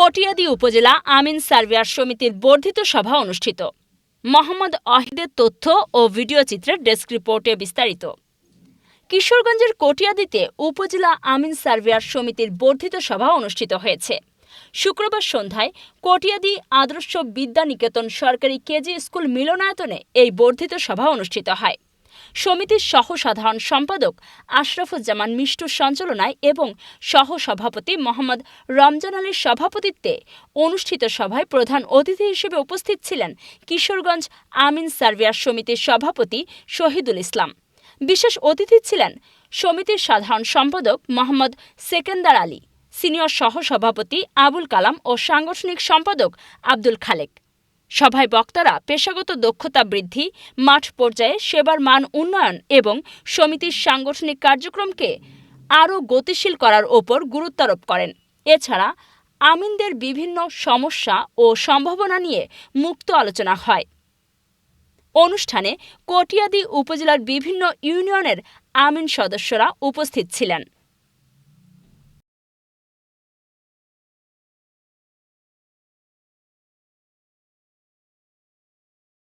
কটিয়াদি উপজেলা আমিন সার্ভেয়ার সমিতির বর্ধিত সভা অনুষ্ঠিত। মোহাম্মদ অহিদের তথ্য ও ভিডিও চিত্রের ডেস্ক রিপোর্টে বিস্তারিত। কিশোরগঞ্জের কটিয়াদিতে উপজেলা আমিন সার্ভেয়ার সমিতির বর্ধিত সভা অনুষ্ঠিত হয়েছে। শুক্রবার সন্ধ্যায় কটিয়াদি আদর্শ বিদ্যানিকেতন সরকারি কেজি স্কুল মিলনায়তনে এই বর্ধিত সভা অনুষ্ঠিত হয়। সমিতির সহ সাধারণ সম্পাদক আশরাফুজ্জামান মিষ্টুর সঞ্চালনায় এবং সহ সভাপতি মোহাম্মদ রমজান আলীর সভাপতিত্বে অনুষ্ঠিত সভায় প্রধান অতিথি হিসেবে উপস্থিত ছিলেন কিশোরগঞ্জ আমিন সার্ভেয়ার সমিতির সভাপতি শহীদুল ইসলাম। বিশেষ অতিথি ছিলেন সমিতির সাধারণ সম্পাদক মোহাম্মদ সেকেন্দার আলী, সিনিয়র সহসভাপতি আবুল কালাম ও সাংগঠনিক সম্পাদক আব্দুল খালেক। সভায় বক্তারা পেশাগত দক্ষতা বৃদ্ধি, মাঠ পর্যায়ে সেবার মান উন্নয়ন এবং সমিতির সাংগঠনিক কার্যক্রমকে আরও গতিশীল করার ওপর গুরুত্বারোপ করেন। এছাড়া আমিনদের বিভিন্ন সমস্যা ও সম্ভাবনা নিয়ে মুক্ত আলোচনা হয়। অনুষ্ঠানে কটিয়াদি উপজেলার বিভিন্ন ইউনিয়নের আমিন সদস্যরা উপস্থিত ছিলেন।